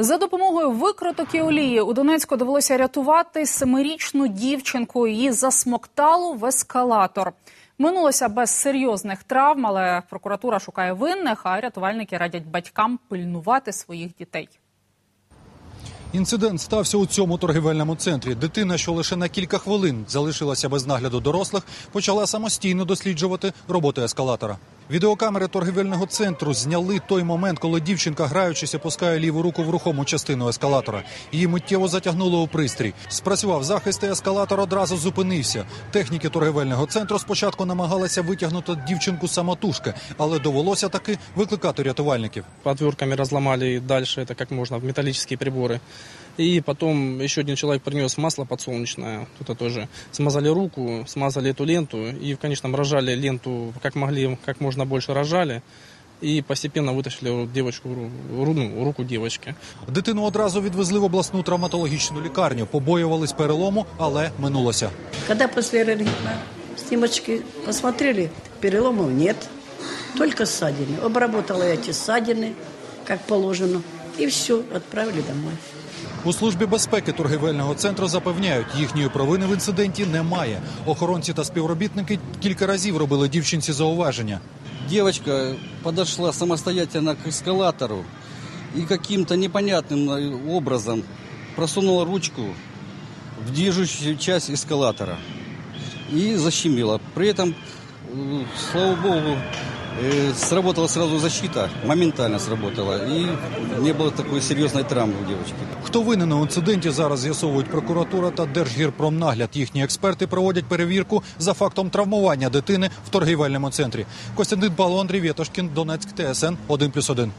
За допомогою викруток і олії у Донецьку довелося рятувати семирічну дівчинку. Її засмоктало в ескалатор. Минулося без серйозних травм, але прокуратура шукає винних, а рятувальники радять батькам пильнувати своїх дітей. Інцидент стався у цьому торгівельному центрі. Дитина, що лише на кілька хвилин залишилася без нагляду дорослих, почала самостійно досліджувати роботу ескалатора. Відеокамери торгівельного центру зняли той момент, коли дівчинка, граючись, опускає ліву руку в рухому частину ескалатора. Її миттєво затягнуло у пристрій. Спрацював захист, і ескалатор одразу зупинився. Техніки торгівельного центру спочатку намагалися витягнути дівчинку самотужки, але довелося таки викликати рятувальників. отвертками разломали дальше это как можно в металлические приборы. И потом еще один человек принес масло подсолнечное, тут тоже смазали руку, смазали эту ленту и в конечном рожали ленту как могли, как можно больше рожали. И постепенно вытащили девочку, ру- ру- ну, руку девочки. Дитину одразу відвезли в обласну травматологічну лікарню. Побоювались перелому, але минулося. Когда после рентгена снимочки посмотрели, переломов нет, только ссадины. Обработала я эти ссадины, как положено, и все, отправили домой. У службі безпеки торгівельного центру запевняють, їхньої провини в інциденті немає. Охоронці та співробітники кілька разів робили дівчинці зауваження. Девочка подошла самостоятельно к эскалатору и каким-то непонятным э, образом просунула ручку в движущую часть эскалатора и защемила. При этом, э, слава богу, э, сработала сразу защита, моментально сработала, і не було такої серйозної травми у дівчинки. Хто винен у інциденті, зараз з'ясовують прокуратура та Держгірпромнагляд. Їхні експерти проводять перевірку за фактом травмування дитини в торгівельному центрі. Костянтин Павло, Андрій Вєтошкін, Донецьк, ТСН 1+,1.